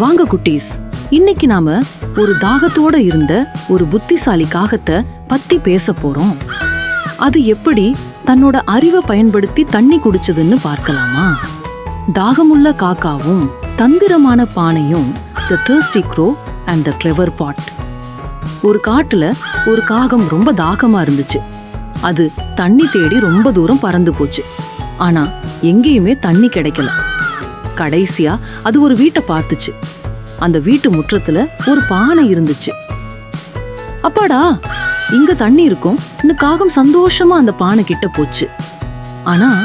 வாங்க குட்டீஸ். இன்னைக்கு நாம ஒரு தாகத்தோட இருந்த ஒரு புத்திசாலி காகத்தை பத்தி பேச போறோம். அது எப்படி தன்னோட அறிவை பயன்படுத்தி தண்ணி குடிச்சதுன்னு பார்க்கலாமா? தாகமுள்ள காக்காவும் தந்திரமான பானையும் the thirsty crow and the clever pot ஒரு காட்டுல ஒரு காகம் ரொம்ப தாகமா இருந்துச்சு. அது தண்ணி தேடி ரொம்ப தூரம் பறந்து போச்சு. ஆனா எங்கேயுமே தண்ணி கிடைக்கல. கடைசியா அது ஒரு வீட்டை பார்த்துச்சு. அந்த வீட்டு முற்றத்துல ஒரு பானை இருந்துச்சு. அப்பாடா இங்க தண்ணி இருக்கும். இன்னும் காகம் சந்தோஷமா அந்த பானை கிட்ட போச்சு. ஆனா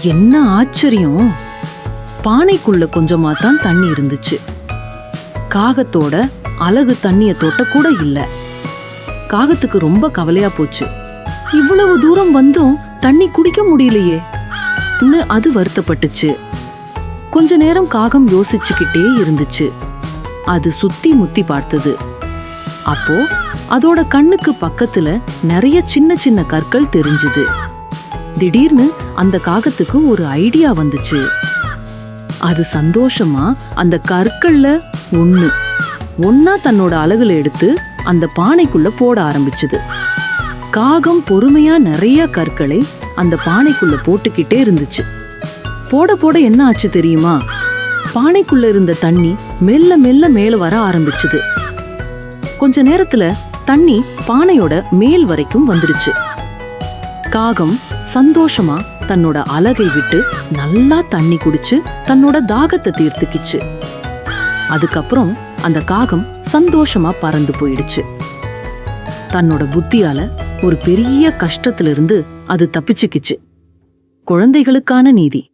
என்ன ஆச்சரியம். பானைக்குள்ள கொஞ்சமா தான் தண்ணி இருந்துச்சு. காகத்தோட அழகு தண்ணிய தொட்ட கூட இல்ல. காகத்துக்கு ரொம்ப கவலையா போச்சு. இவ்வளவு தூரம் வந்தும் தண்ணி குடிக்க முடியலையே. அது வருத்தப்பட்டுச்சு. கொஞ்ச நேரம் காகம் யோசிச்சுக்கிட்டே இருந்துச்சு. அது சுத்தி முத்தி பார்த்தது. அப்போ அதோட கண்ணுக்கு பக்கத்துல நிறைய சின்ன சின்ன கற்கள் தெரிஞ்சுது. திடீர்னு அந்த காகத்துக்கு ஒரு ஐடியா வந்துச்சு. அது சந்தோஷமா அந்த கற்கள்ல ஒண்ணு. ஒன்னா தன்னோட அழகுல எடுத்து அந்த பானைக்குள்ள போட ஆரம்பிச்சுது. காகம் பொறுமையா நிறைய கற்களை அந்த பானைக்குள்ள போட்டுக்கிட்டே இருந்துச்சு. போட போட என்ன ஆச்சு தெரியுமா? பானைக்குள்ள இருந்த தண்ணி மெல்ல மெல்ல மேல வர ஆரம்பிச்சுது. கொஞ்ச நேரத்துல தண்ணி பானையோட மேல் வரைக்கும் வந்துடுச்சு காகம் சந்தோஷமா தன்னோட அலகை விட்டு நல்லா தண்ணி குடிச்சு தன்னோட தாகத்தை தீர்த்துக்கிச்சு. அதுக்கப்புறம் அந்த காகம் சந்தோஷமா பறந்து போயிடுச்சு. தன்னோட புத்தியால ஒரு பெரிய கஷ்டத்திலிருந்து அது தப்பிச்சுக்கிச்சு. குழந்தைகளுக்கான நீதி.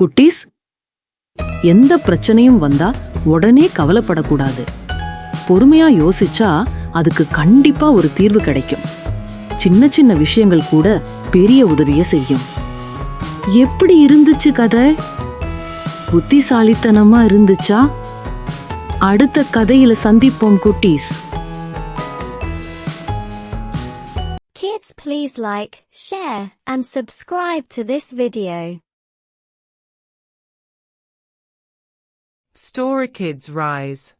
குட்டீஸ் எந்த பிரச்சனையும் வந்தா உடனே கவலைப்படக்கூடாது. பொறுமையா யோசிச்சா அதுக்கு கண்டிப்பா ஒரு தீர்வு கிடைக்கும். சின்ன சின்ன விஷயங்கள் கூட பெரிய உதவிய செய்யும். எப்படி இருந்துச்சு கதை? புத்திசாலித்தனமா இருந்துச்சா? அடுத்த கதையில சந்திப்போம் குட்டீஸ். Kids please like, share and subscribe to this video. Story Kids Rise